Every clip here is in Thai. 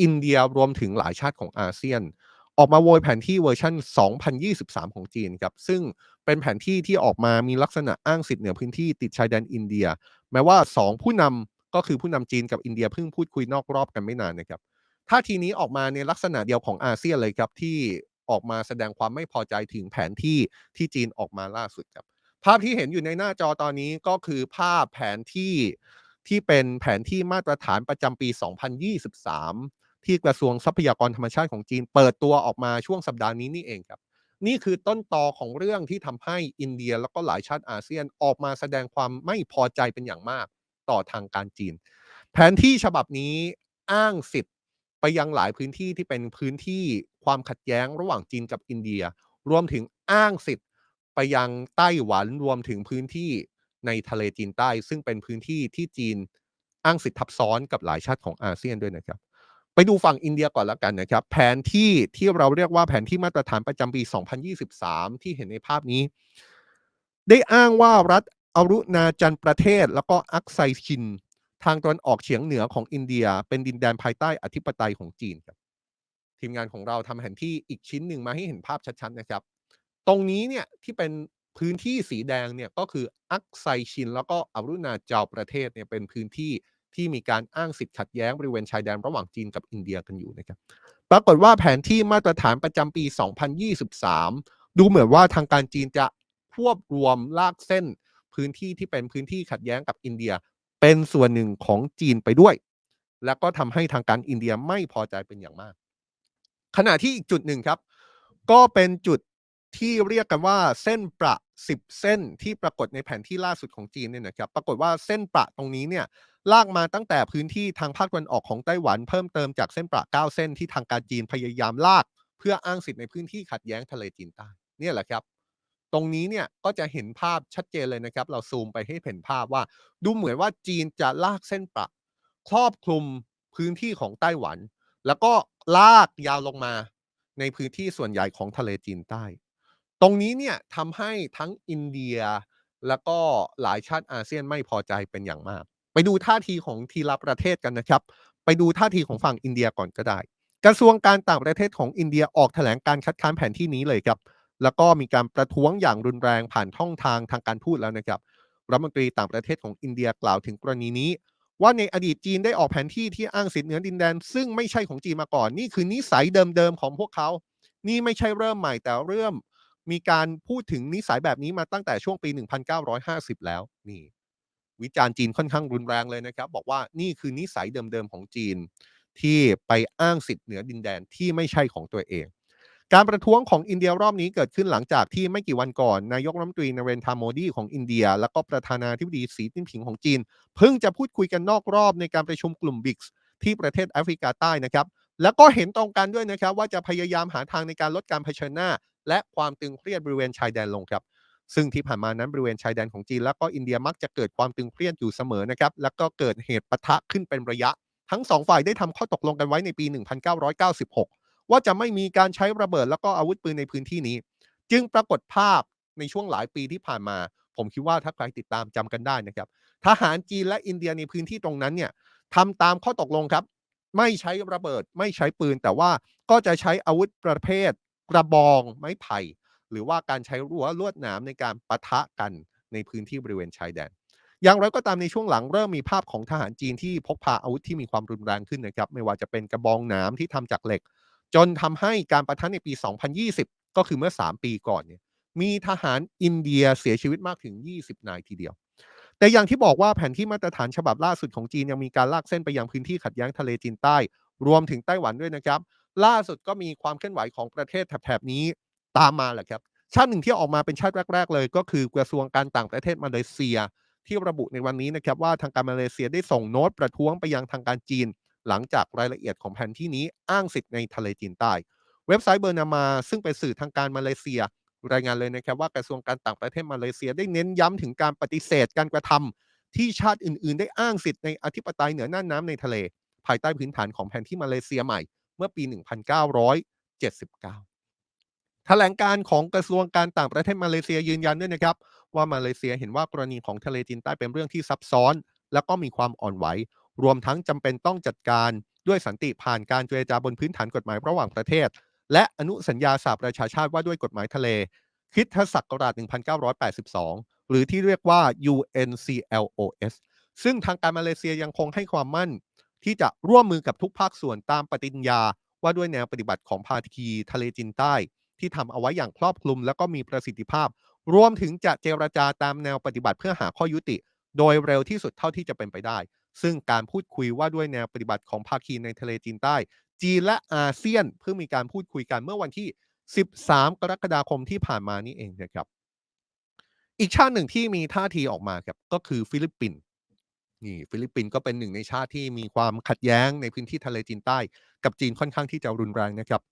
อินเดียรวมถึงหลายชาติของอาเซียน ออกมาโวยแผนที่เวอร์ชัน 2023 ของจีนครับ ซึ่งเป็นแผนที่ที่ออกมามีลักษณะอ้างสิทธิ์เหนือพื้นที่ติดชายแดนอินเดีย แม้ว่า 2 ผู้นำก็คือผู้นำจีนกับอินเดียเพิ่งพูดคุยนอกรอบกันไม่นานนะครับท่าทีนี้ออกมาในลักษณะเดียวของอาเซียนเลยครับที่ออกมาแสดงความไม่พอใจถึงแผนที่ที่จีนออกมาล่าสุดครับ ภาพที่เห็นอยู่ในหน้าจอตอนนี้ก็คือภาพแผนที่ที่เป็นแผนที่มาตรฐานประจำปี 2023 ที่กระทรวงทรัพยากรธรรมชาติของจีน เปิดตัวออกมาช่วงสัปดาห์นี้นี่เองครับ นี่คือต้นตอของเรื่องที่ทำให้อินเดียแล้วก็หลายชาติอาเซียนออกมาแสดงความไม่พอใจเป็นอย่างมากต่อทางการจีน แผนที่ฉบับนี้อ้างสิทธิ์ไปยังหลายพื้นที่ที่เป็นพื้นที่ความขัดแย้งระหว่างจีนกับอินเดีย รวมถึงอ้างสิทธิ์ไปยังไต้หวันรวมถึงพื้นที่ในทะเลจีนใต้ ซึ่งเป็นพื้นที่ที่จีนอ้างสิทธิ์ทับซ้อนกับหลายชาติของอาเซียนด้วยนะครับ ไปดูฝั่งอินเดียก่อนแล้วกันนะครับ แผนที่ที่เราเรียกว่าแผนที่มาตรฐานประจำปี 2023 ที่เห็นในภาพนี้ ได้อ้างว่ารัฐอรุณาจันประเทศ แล้วก็อักไซชิน ทางตอนออกเฉียงเหนือของอินเดีย เป็นดินแดนภายใต้อธิปไตยของจีนครับ ทีมงานของเราทำแผนที่อีกชิ้นหนึ่งมาให้เห็นภาพชัดๆนะครับ ตรงนี้เนี่ยที่เป็นพื้นที่สีแดงเนี่ยก็คืออักไซชิน แล้วก็อรุณาเจาประเทศเนี่ยเป็นพื้นที่ ที่มีการอ้างสิทธิ์ขัดแย้งบริเวณชายแดนระหว่างจีนกับอินเดียกันอยู่นะครับ ปรากฏว่าแผนที่มาตรฐานประจำปี 2023 ดูเหมือนว่าทางการจีนจะควบรวมลากเส้น พื้นที่ที่เป็นพื้นที่ขัดแย้งกับอินเดีย เป็นส่วนหนึ่งของจีนไปด้วย และก็ทำให้ทางการอินเดียไม่พอใจเป็นอย่างมาก ขณะที่อีกจุดหนึ่งครับ ก็เป็นจุด ที่เรียกกันว่าเส้นประ10เส้นที่ปรากฏในแผนที่ล่าสุดของจีนเนี่ยนะครับปรากฏว่าเส้นประตรงนี้เนี่ยลากมาตั้งแต่พื้นที่ทางภาคตะวันออกของไต้หวันเพิ่มเติมจากเส้นประ9เส้นที่ทางการจีนพยายามลาก เพื่ออ้างสิทธิ์ในพื้นที่ขัดแย้งทะเลจีนใต้เนี่ยแหละครับ ตรงนี้เนี่ยก็จะเห็นภาพชัดเจนเลยนะครับ เราซูมไปให้เห็นภาพว่า ดูเหมือนว่าจีนจะลากเส้นประครอบคลุมพื้นที่ของไต้หวัน แล้วก็ลากยาวลงมาในพื้นที่ส่วนใหญ่ของทะเลจีนใต้ ตรงนี้เนี่ยทำให้ทั้งอินเดีย แล้วก็หลายชาติอาเซียนไม่พอใจเป็นอย่างมาก ไปดูท่าทีของทีละประเทศกันนะครับ ไปดูท่าทีของฝั่งอินเดียก่อนก็ได้ กระทรวงการต่างประเทศของอินเดียออกแถลงการคัดค้านแผนที่นี้เลยครับ แล้วก็มีการประท้วงอย่างรุนแรงผ่านท่องทางทางการทูตแล้วนะครับรัฐมนตรีต่างประเทศของอินเดียกล่าวถึงกรณีนี้ ว่าในอดีตจีนได้ออกแผนที่ที่อ้างสิทธิเหนือดินแดน ซึ่งไม่ใช่ของจีนมาก่อน นี่คือนิสัยเดิมๆของพวกเขา นี่ไม่ใช่เริ่มใหม่แต่เริ่ม มีการพูดถึงนิสัยแบบนี้มาตั้งแต่ช่วงปี 1950 แล้วนี่ วิจารณ์จีนค่อนข้างรุนแรงเลยนะครับ บอกว่านี่คือนิสัยเดิมๆของจีน ที่ไปอ้างสิทธิ์เหนือดินแดนที่ไม่ใช่ของตัวเอง การประท้วงของอินเดียรอบนี้เกิดขึ้นหลังจากที่ไม่กี่วันก่อนนายกรัฐมนตรีนเรนทาโมดีของอินเดีย แล้วก็ประธานาธิบดีสีจิ้นผิงของจีน เพิ่งจะพูดคุยกันนอกรอบในการประชุมกลุ่มบิ๊กส์ที่ประเทศแอฟริกาใต้นะครับแล้วก็เห็นตรงกันด้วยนะครับว่าจะพยายามหาทางในการลดการเผชิญหน้า และความตึงเครียดบริเวณชายแดนลงครับ ซึ่งที่ผ่านมานั้นบริเวณชายแดนของจีน และก็อินเดียมักจะเกิดความตึงเครียดอยู่เสมอนะครับแล้วก็เกิดเหตุปะทะขึ้นเป็นระยะ ทั้งสองฝ่ายได้ทำข้อตกลงกันไว้ในปี 1996 ว่าจะไม่มีการใช้ระเบิดแล้วก็อาวุธปืนในพื้นที่นี้ จึงปรากฏภาพในช่วงหลายปีที่ผ่านมา ผมคิดว่าถ้าใครติดตามจำกันได้นะครับทหารจีนและอินเดียในพื้นที่ตรงนั้นเนี่ยทำตามข้อตกลงครับ ไม่ใช้ระเบิดไม่ใช้ปืนแต่ว่าก็จะใช้อาวุธประเภท กระบองไม้ไผ่ หรือว่าการใช้รั้วลวดหนามในการปะทะกันในพื้นที่บริเวณชายแดน อย่างไรก็ตามในช่วงหลังเริ่มมีภาพของทหารจีนที่พกพาอาวุธที่มีความรุนแรงขึ้นนะครับ ไม่ว่าจะเป็นกระบองหนามที่ทำจากเหล็ก จนทำให้การประทะในปี 2020 ก็คือเมื่อ 3 ปีก่อนเนี่ยมีทหารอินเดียเสียชีวิตมากถึง 20 นายทีเดียว แต่อย่างที่บอกว่าแผนที่มาตรฐานฉบับล่าสุดของจีนยังมีการลากเส้นไปยังพื้นที่ขัดแย้งทะเลจีนใต้ รวมถึงไต้หวันด้วยนะครับ ล่าสุดก็มีความเคลื่อนไหวของประเทศแถบนี้ตามมาแหละครับ ชาติหนึ่งที่ออกมาเป็นชาติแรก ๆ เลย ก็คือกระทรวงการต่างประเทศมาเลเซีย ที่ระบุในวันนี้นะครับว่าทางการมาเลเซียได้ส่งโน้ตประท้วงไปยังทางการจีน หลังจากรายละเอียดของแผนที่นี้อ้างสิทธิ์ในทะเลจีนใต้ เว็บไซต์เบอร์นามา ซึ่งเป็นสื่อทางการมาเลเซีย รายงานเลยนะครับว่ากระทรวงการต่างประเทศมาเลเซียได้เน้นย้ำถึงการปฏิเสธการกระทำที่ชาติอื่น ๆ ได้อ้างสิทธิ์ในอธิปไตยเหนือน่านน้ำในทะเล ภายใต้พื้นฐานของแผนที่มาเลเซียใหม่ เมื่อปี 1979 แถลงการของกระทรวงการต่างประเทศมาเลเซียยืนยันด้วยนะครับ ว่ามาเลเซียเห็นว่ากรณีของทะเลจีนใต้เป็นเรื่องที่ซับซ้อน และก็มีความอ่อนไหว รวมทั้งจำเป็นต้องจัดการด้วยสันติผ่านการเจรจาบนพื้นฐานกฎหมายระหว่างประเทศ และอนุสัญญาสหประชาชาติว่าด้วยกฎหมายทะเลคริสตศักราช 1982 หรือที่เรียกว่า UNCLOS ซึ่งทางการมาเลเซียยังคงให้ความมั่น ที่จะร่วมมือกับทุกภาคส่วนตามปฏิญญา ว่าด้วยแนวปฏิบัติของภาคีทะเลจีนใต้ ที่ทำเอาไว้อย่างครอบคลุม และก็มีประสิทธิภาพ รวมถึงจะเจรจาตามแนวปฏิบัติเพื่อหาข้อยุติ โดยเร็วที่สุดเท่าที่จะเป็นไปได้ ซึ่งการพูดคุยว่าด้วยแนวปฏิบัติของภาคีในทะเลจีนใต้ จีนและอาเซียนเพิ่งมีการพูดคุยกันเมื่อวันที่ 13 กรกฎาคมที่ผ่านมานี่เองนะครับอีกชาติหนึ่งที่มีท่าทีออกมาครับก็คือฟิลิปปินส์ นี่ฟิลิปปินส์ก็เป็นหนึ่งในชาติที่มีความขัดแย้งในพื้นที่ทะเลจีนใต้ กับจีนค่อนข้างที่จะรุนแรงนะครับ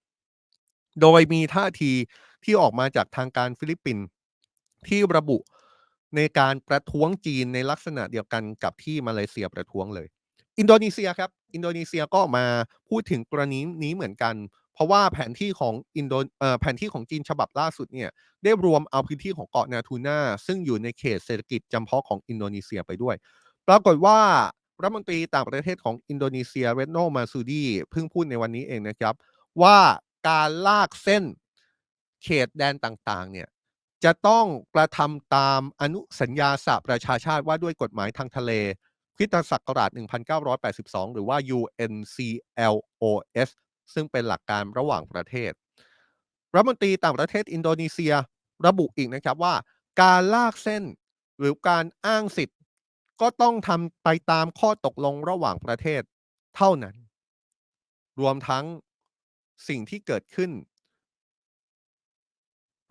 โดยมีท่าทีที่ออกมาจากทางการฟิลิปปินส์ที่ระบุในการประท้วงจีนในลักษณะเดียวกันกับที่มาเลเซียประท้วงเลย อินโดนีเซียครับ อินโดนีเซียก็ออกมาพูดถึงกรณีนี้เหมือนกัน เพราะว่าแผนที่ของอินโดเอ่อแผนที่ของจีนฉบับล่าสุดเนี่ยได้รวมเอาพื้นที่ของเกาะนาทูน่าซึ่งอยู่ในเขตเศรษฐกิจจำเพาะของอินโดนีเซียไปด้วย ปรากฏว่ารัฐมนตรีต่างประเทศของอินโดนีเซียเรโนมาซูดีเพิ่งพูดในวันนี้เองนะครับ ว่าการลากเส้นเขตแดนต่างๆเนี่ยจะต้องกระทำตามอนุสัญญาสหประชาชาติว่าด้วยกฎหมายทางทะเลคริสตศักราช 1982 หรือว่า UNCLOS ซึ่งเป็นหลักการระหว่างประเทศ รัฐมนตรีต่างประเทศอินโดนีเซียระบุอีกนะครับว่า การลากเส้นหรือการอ้างสิทธิ์ ก็ต้องทำไปตามข้อตกลงระหว่างประเทศเท่านั้น รวมทั้งสิ่งที่เกิดขึ้น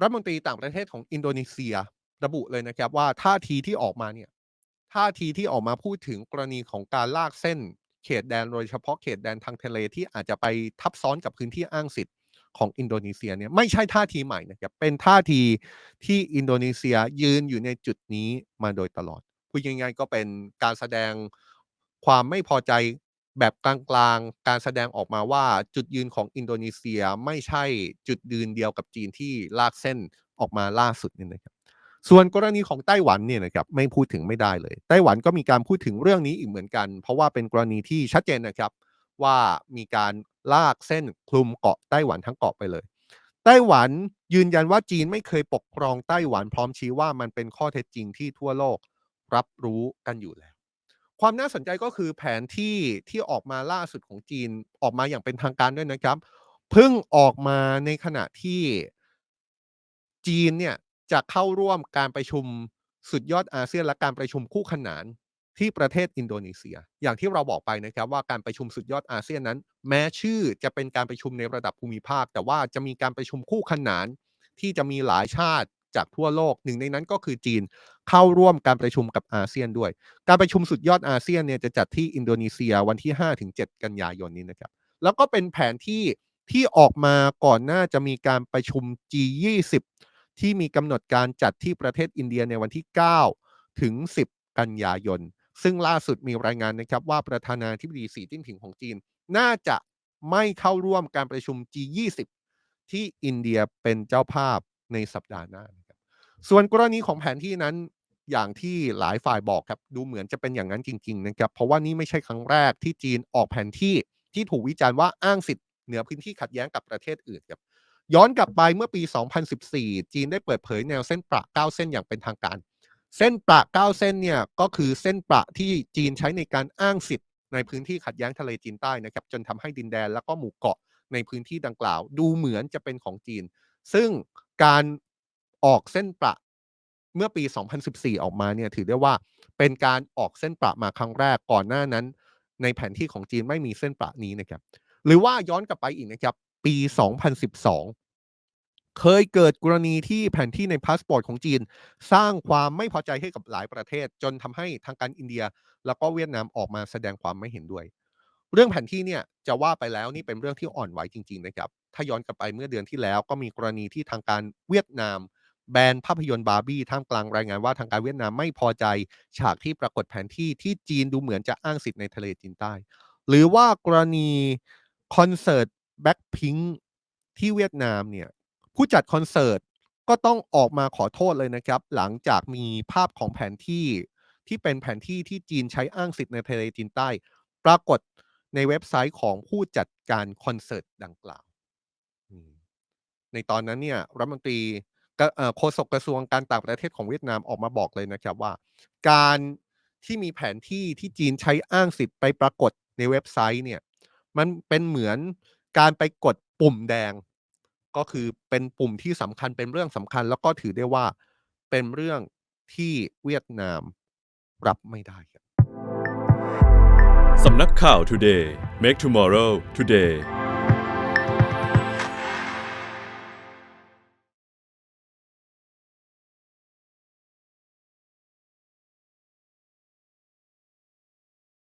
รัฐมนตรีต่างประเทศของอินโดนีเซียระบุเลยนะครับว่าท่าทีที่ออกมาเนี่ยท่าทีที่ออกมาพูดถึงกรณีของการลากเส้น เขตแดนโดยเฉพาะเขตแดนทางทะเลที่อาจจะไปทับซ้อนกับพื้นที่อ้างสิทธิ์ของอินโดนีเซียเนี่ยไม่ใช่ท่าทีใหม่นะครับเป็นท่าทีที่อินโดนีเซียยืนอยู่ในจุดนี้มาโดยตลอด พูดง่ายๆก็เป็นการแสดงความไม่พอใจแบบกลางๆ การแสดงออกมาว่าจุดยืนของอินโดนีเซียไม่ใช่จุดยืนเดียวกับจีนที่ลากเส้นออกมาล่าสุดนี่นะครับ ส่วนกรณีของไต้หวันเนี่ยนะครับไม่พูดถึงไม่ได้เลย ไต้หวันก็มีการพูดถึงเรื่องนี้อีกเหมือนกัน เพราะว่าเป็นกรณีที่ชัดเจนนะครับว่ามีการลากเส้นคลุมเกาะไต้หวันทั้งเกาะไปเลย ไต้หวันยืนยันว่าจีนไม่เคยปกครองไต้หวันพร้อมชี้ว่ามันเป็นข้อเท็จจริงที่ทั่วโลก รับรู้กันอยู่แล้ว ความน่าสนใจก็คือแผนที่ที่ออกมาล่าสุดของจีนออกมาอย่างเป็นทางการด้วยนะครับเพิ่งออกมาในขณะที่จีนเนี่ยจะเข้าร่วมการประชุมสุดยอดอาเซียนและการประชุมคู่ขนานที่ประเทศอินโดนีเซีย อย่างที่เราบอกไปนะครับว่าการประชุมสุดยอดอาเซียนนั้น แม้ชื่อจะเป็นการประชุมในระดับภูมิภาค แต่ว่าจะมีการประชุมคู่ขนานที่จะมีหลายชาติ จากทั่วโลกหนึ่งในนั้นก็คือจีนเข้าร่วมการประชุมกับอาเซียนด้วย การประชุมสุดยอดอาเซียนเนี่ยจะจัดที่อินโดนีเซียวันที่ 5-7 กันยายนนี้นะครับ แล้วก็เป็นแผนที่ที่ออกมาก่อนหน้าจะมีการประชุม G20 ที่มีกำหนดการจัดที่ประเทศอินเดียในวันที่ 9 ถึง 10 กันยายน ซึ่งล่าสุดมีรายงานนะครับว่าประธานาธิบดีสีจิ้นผิงของจีน น่าจะไม่เข้าร่วมการประชุม G20 ที่อินเดียเป็นเจ้าภาพในสัปดาห์หน้า ส่วนกรณีของแผนที่นั้นอย่างที่หลายฝ่ายบอกครับ ดูเหมือนจะเป็นอย่างนั้นจริงๆนะครับ เพราะว่านี่ไม่ใช่ครั้งแรกที่จีนออกแผนที่ที่ถูกวิจารณ์ว่าอ้างสิทธิ์เหนือพื้นที่ขัดแย้งกับประเทศอื่นครับย้อนกลับไปเมื่อปี 2014 จีนได้เปิดเผยแนวเส้นประ9เส้นอย่างเป็นทางการ เส้นประ9เส้นเนี่ยก็คือเส้นประที่จีนใช้ในการอ้างสิทธิ์ในพื้นที่ขัดแย้งทะเลจีนใต้นะครับ จนทำให้ดินแดนแล้วก็หมู่เกาะในพื้นที่ดังกล่าว ดูเหมือนจะเป็นของจีน ซึ่งการ ออกเส้นประเมื่อปี 2014 ออกมาเนี่ยถือได้ว่าเป็นการออกเส้นประมาครั้งแรกก่อนหน้านั้น ในแผนที่ของจีนไม่มีเส้นประนี้นะครับ หรือว่าย้อนกลับไปอีกนะครับ ปี 2012 เคยเกิดกรณีที่แผนที่ในพาสปอร์ตของจีน สร้างความไม่พอใจให้กับหลายประเทศ จนทำให้ทางการอินเดีย แล้วก็เวียดนามออกมาแสดงความไม่เห็นด้วย เรื่องแผนที่เนี่ยจะว่าไปแล้วนี่เป็นเรื่องที่อ่อนไหวจริง ๆ นะครับ ถ้าย้อนกลับไปเมื่อเดือนที่แล้วก็มีกรณีที่ทางการเวียดนาม แบนภาพยนตร์บาร์บี้ท่ามกลางรายงานว่าทางการเวียดนามไม่พอใจ ฉากที่ปรากฏแผนที่ที่จีนดูเหมือนจะอ้างสิทธิ์ในทะเลจีนใต้ หรือว่ากรณีคอนเสิร์ตแบ็คพิงที่เวียดนามเนี่ยผู้จัดคอนเสิร์ตก็ต้องออกมาขอโทษเลยนะครับ หลังจากมีภาพของแผนที่ที่เป็นแผนที่ที่จีนใช้อ้างสิทธิ์ในทะเลจีนใต้ ปรากฏในเว็บไซต์ของผู้จัดการคอนเสิร์ตดังกล่าว ในตอนนั้นเนี่ยรัฐมนตรี โฆษกกระทรวงการต่างประเทศของเวียดนามออกมาบอกเลยนะครับว่า การที่มีแผนที่ที่จีนใช้อ้างสิทธิ์ไปปรากฏในเว็บไซต์เนี่ยมันเป็นเหมือนการไปกดปุ่มแดง ก็คือเป็นปุ่มที่สำคัญเป็นเรื่องสำคัญ แล้วก็ถือได้ว่าเป็นเรื่องที่เวียดนามรับไม่ได้ครับสำนักข่าว Today Make Tomorrow Today